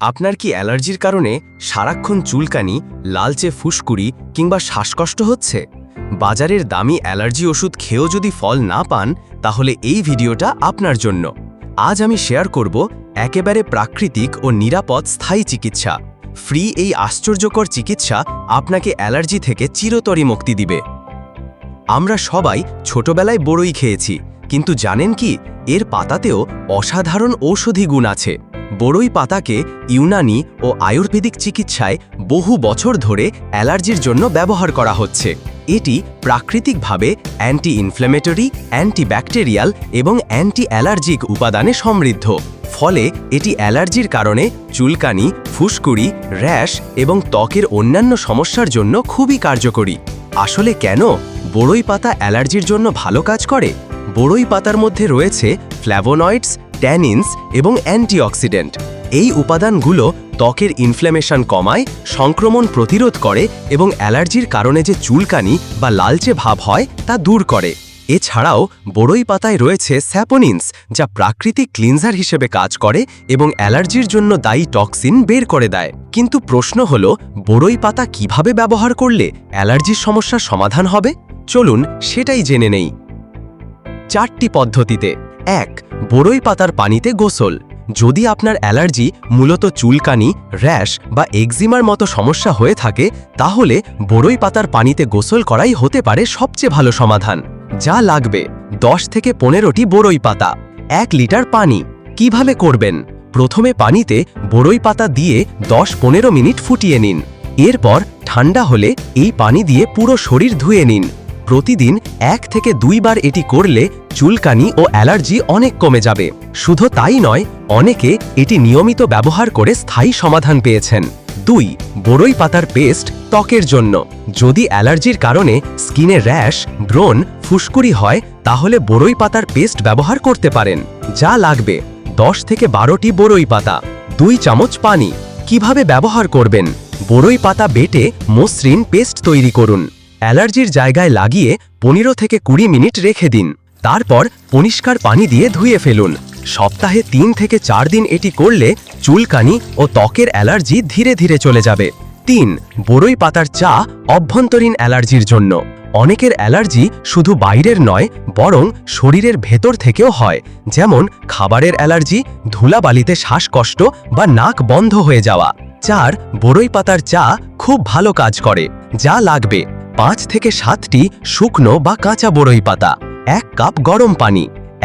আপনার কি অ্যালার্জির কারণে সারাক্ষণ চুলকানি, লালচে ফুসকুড়ি কিংবা শ্বাসকষ্ট হচ্ছে? বাজারের দামি অ্যালার্জি ওষুধ খেয়েও যদি ফল না পান, তাহলে এই ভিডিওটা আপনার জন্য। আজ আমি শেয়ার করব একেবারে প্রাকৃতিক ও নিরাপদ স্থায়ী চিকিৎসা। ফ্রি এই আশ্চর্যকর চিকিৎসা আপনাকে অ্যালার্জি থেকে চিরতরে মুক্তি দিবে। আমরা সবাই ছোটবেলায় বড়ই খেয়েছি। কিন্তু জানেন কি, এর পাতাতেও অসাধারণ ঔষধি গুণ আছে। বড়ই পাতাকে ইউনানি ও আয়ুর্বেদিক চিকিৎসায় বহু বছর ধরে অ্যালার্জির জন্য ব্যবহার করা হচ্ছে। এটি প্রাকৃতিকভাবে অ্যান্টি ইনফ্ল্যামেটরি অ্যান্টিব্যাকটেরিয়াল এবং অ্যান্টি অ্যালার্জিক উপাদানে সমৃদ্ধ। ফলে এটি অ্যালার্জির কারণে চুলকানি, ফুসকুড়ি, র্যাশ এবং ত্বকের অন্যান্য সমস্যার জন্য খুবই কার্যকরী। আসলে কেন? বড়ই পাতা অ্যালার্জির জন্য ভালো কাজ করে? বড়ই পাতার মধ্যে রয়েছে ফ্ল্যাভোনয়েডস, ট্যানিনস এবং অ্যান্টিঅক্সিডেন্ট। এই উপাদানগুলো ত্বকের ইনফ্ল্যামেশন কমায়, সংক্রমণ প্রতিরোধ করে এবং অ্যালার্জির কারণে যে চুলকানি বা লালচে ভাব হয় তা দূর করে। এছাড়াও বড়ই পাতায় রয়েছে স্যাপোনিনস, যা প্রাকৃতিক ক্লিনজার হিসেবে কাজ করে এবং অ্যালার্জির জন্য দায়ী টক্সিন বের করে দেয়। কিন্তু প্রশ্ন হল, বড়ই পাতা কীভাবে ব্যবহার করলে অ্যালার্জির সমস্যার সমাধান হবে? চলুন সেটাই জেনে নেই। চারটি পদ্ধতিতে। এক বড়ই পাতার পানিতে গোসল। যদি আপনার অ্যালার্জি মূলত চুলকানি, র্যাশ বা এক্সিমার মতো সমস্যা হয়ে থাকে, তাহলে বড়ই পাতার পানিতে গোসল করাই হতে পারে সবচেয়ে ভালো সমাধান। যা লাগবে, দশ থেকে পনেরোটি বড়ই পাতা, এক লিটার পানি। কীভাবে করবেন? প্রথমে পানিতে বড়ই পাতা দিয়ে দশ পনেরো মিনিট ফুটিয়ে নিন। এরপর ঠান্ডা হলে এই পানি দিয়ে পুরো শরীর ধুয়ে নিন। প্রতিদিন এক থেকে দুইবার এটি করলে চুলকানি ও অ্যালার্জি অনেক কমে যাবে। শুধু তাই নয়, অনেকে এটি নিয়মিত ব্যবহার করে স্থায়ী সমাধান পেয়েছেন। দুই, বড়ই পাতার পেস্ট ত্বকের জন্য। যদি অ্যালার্জির কারণে স্কিনে র্যাশ, ব্রণ, ফুসকুড়ি হয়, তাহলে বড়ই পাতার পেস্ট ব্যবহার করতে পারেন। যা লাগবে, দশ থেকে বারোটি বড়ই পাতা। দুই চামচ পানি। কীভাবে ব্যবহার করবেন? বড়ই পাতা বেটে মসৃণ পেস্ট তৈরি করুন। অ্যালার্জির জায়গায় লাগিয়ে পনেরো থেকে কুড়ি মিনিট রেখে দিন। তারপর পরিষ্কার পানি দিয়ে ধুয়ে ফেলুন। সপ্তাহে তিন থেকে চার দিন এটি করলে চুলকানি ও ত্বকের অ্যালার্জি ধীরে ধীরে চলে যাবে। তিন বড়ই পাতার চা অভ্যন্তরীণ অ্যালার্জির জন্য। অনেকের অ্যালার্জি শুধু বাইরের নয়, বরং শরীরের ভেতর থেকেও হয়। যেমন খাবারের অ্যালার্জি, ধুলাবালিতে শ্বাসকষ্ট বা নাক বন্ধ হয়ে যাওয়া। চার বড়ই পাতার চা খুব ভালো কাজ করে, যা লাগবে। পাঁচ থেকে সাতটি শুকনো বা কাঁচা বড়ই পাতা, এক কাপ গরম পানি,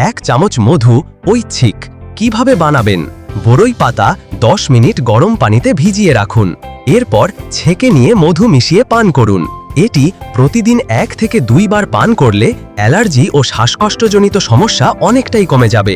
এক চামচ মধু, ঐচ্ছিক। কীভাবে বানাবেন? বড়ই পাতা দশ মিনিট গরম পানিতে ভিজিয়ে রাখুন। এরপর ছেঁকে নিয়ে মধু মিশিয়ে পান করুন। এটি প্রতিদিন এক থেকে দুইবার পান করলে অ্যালার্জি ও শ্বাসকষ্টজনিত সমস্যা অনেকটাই কমে যাবে।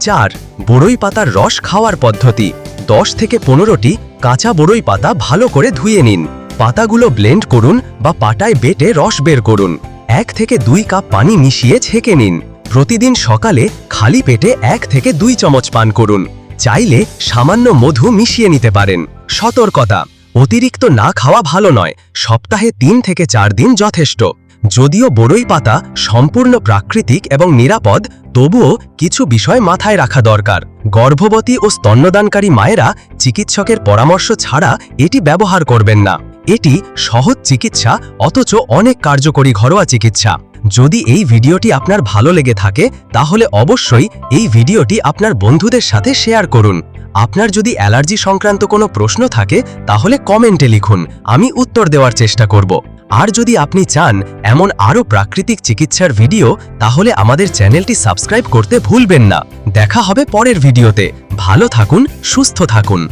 চার বড়ই পাতার রস খাওয়ার পদ্ধতি। দশ থেকে পনেরোটি কাঁচা বড়ই পাতা ভালো করে ধুয়ে নিন। পাতাগুলো ব্লেন্ড করুন বা পাটায় বেটে রস বের করুন। এক থেকে দুই কাপ পানি মিশিয়ে ছেঁকে নিন। প্রতিদিন সকালে খালি পেটে এক থেকে দুই চামচ পান করুন। চাইলে সামান্য মধু মিশিয়ে নিতে পারেন। সতর্কতা, অতিরিক্ত না খাওয়া ভালো নয়, সপ্তাহে তিন থেকে চার দিন যথেষ্ট। যদিও বড়ই পাতা সম্পূর্ণ প্রাকৃতিক এবং নিরাপদ, তবুও কিছু বিষয় মাথায় রাখা দরকার। গর্ভবতী ও স্তন্যদানকারী মায়েরা চিকিৎসকের পরামর্শ ছাড়া এটি ব্যবহার করবেন না। এটি সহজ চিকিৎসা, অথচ অনেক কার্যকরী ঘরোয়া চিকিৎসা। যদি এই ভিডিওটি আপনার ভালো লেগে থাকে, তাহলে অবশ্যই এই ভিডিওটি আপনার বন্ধুদের সাথে শেয়ার করুন। আপনার যদি অ্যালার্জি সংক্রান্ত কোনো প্রশ্ন থাকে, তাহলে কমেন্টে লিখুন, আমি উত্তর দেওয়ার চেষ্টা করব। আর যদি আপনি চান এমন আরও প্রাকৃতিক চিকিৎসার ভিডিও, তাহলে আমাদের চ্যানেলটি সাবস্ক্রাইব করতে ভুলবেন না। দেখা হবে পরের ভিডিওতে। ভালো থাকুন, সুস্থ থাকুন।